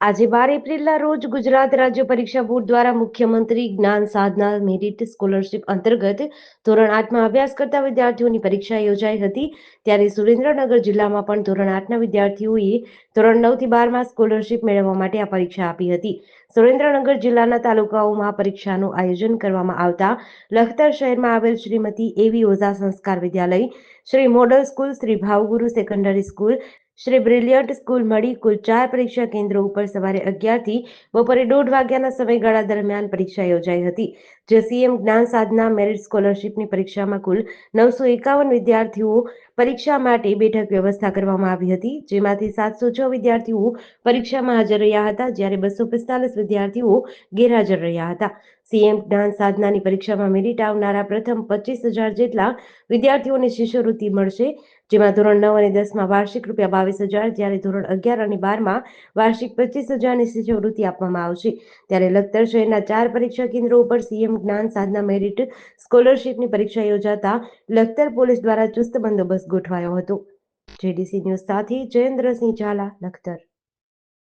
આજે બાર એપ્રિલના રોજ ગુજરાત રાજ્ય પરીક્ષા બોર્ડ દ્વારા મુખ્યમંત્રી જ્ઞાન સાધના મેરિટ સ્કોલરશિપ અંતર્ગત ધોરણ આઠમાં અભ્યાસ કરતા વિદ્યાર્થીઓની પરીક્ષા યોજાઈ હતી. ત્યારે સુરેન્દ્રનગર જિલ્લામાં પણ ધોરણ આઠના વિદ્યાર્થીઓએ ધોરણ નવથી બારમાં સ્કોલરશિપ મેળવવા માટે આ પરીક્ષા આપી હતી. સુરેન્દ્રનગર જિલ્લાના તાલુકાઓમાં પરીક્ષાનું આયોજન કરવામાં આવતા લખતર શહેરમાં આવેલ Shrimati A V Ojha Sanskar Vidyalaya, Shri model school, Shri Bhavguru secondary school Shri brilliant school મળી કુલ ચાર પરીક્ષા કેન્દ્રો ઉપર સવારે અગિયારથી બપોરે દોઢ વાગ્યાના સમયગાળા દરમિયાન પરીક્ષા યોજાઈ હતી, જે સીએમ જ્ઞાન સાધના મેરિટ સ્કોલરશીપની પરીક્ષામાં કુલ નવસો એકાવન વિદ્યાર્થીઓ પરીક્ષા માટે બેઠક વ્યવસ્થા કરવામાં આવી હતી, જેમાંથી સાતસો છ વિદ્યાર્થીઓ પરીક્ષામાં હાજર રહ્યા હતા, જ્યારે બસો પિસ્તાલીસ વિદ્યાર્થીઓ ગેરહાજર રહ્યા હતા. સીએમ જ્ઞાન સાધનાની પરીક્ષામાં મેરિટ આવનારા પ્રથમ પચીસ હજાર જેટલા વિદ્યાર્થીઓને શિષ્યવૃત્તિ મળશે જેમાં ધોરણ નવ અને દસમાં વાર્ષિક રૂપિયા બાવીસ હજાર, જ્યારે ધોરણ અગિયાર અને બારમાં વાર્ષિક પચીસ હજારની શિષ્યવૃત્તિ આપવામાં આવશે. ત્યારે લખતર શહેરના ચાર પરીક્ષા કેન્દ્રો ઉપર સીએમ જ્ઞાન સાધના મેરિટ સ્કોલરશીપની પરીક્ષા યોજાતા લખતર પોલીસ દ્વારા ચુસ્ત બંદોબસ્ત ગોઠવાયો હતો. જેડીસી ન્યૂઝ સાથે જયેન્દ્રસિંહ ઝાલા, લખતર.